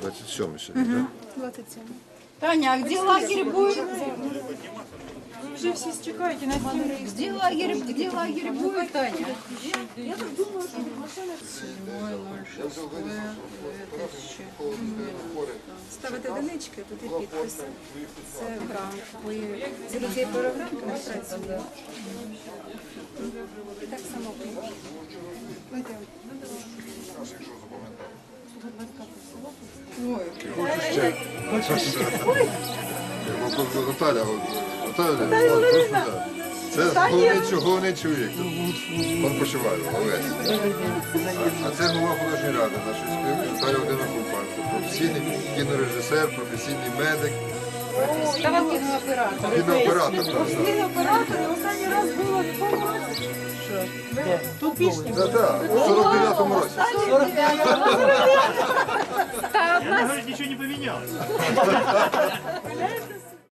Двадцять сьомий сьогодні, так? Таня, а где лагерь будет? Вже всі чекають на стіну. Где лагерь, где лагерь будет, Таня? Ставити одинички, тут і підписи. Це грант. Ви за цією програмкою працюєте. І так само Наталя, Наталя, так. Це головний, чу- головний чоловік. Він почуває, Олесь. А це голова художньої ради нашої спілки, Наталя Кульпанко. Професійний кінорежисер, професійний медик, Та вам кінооператор. Кінооператор, так. Кінооператор, і останній раз було Тут пішню Так, так, у 49-му році. Та одна... ничего не поменялось.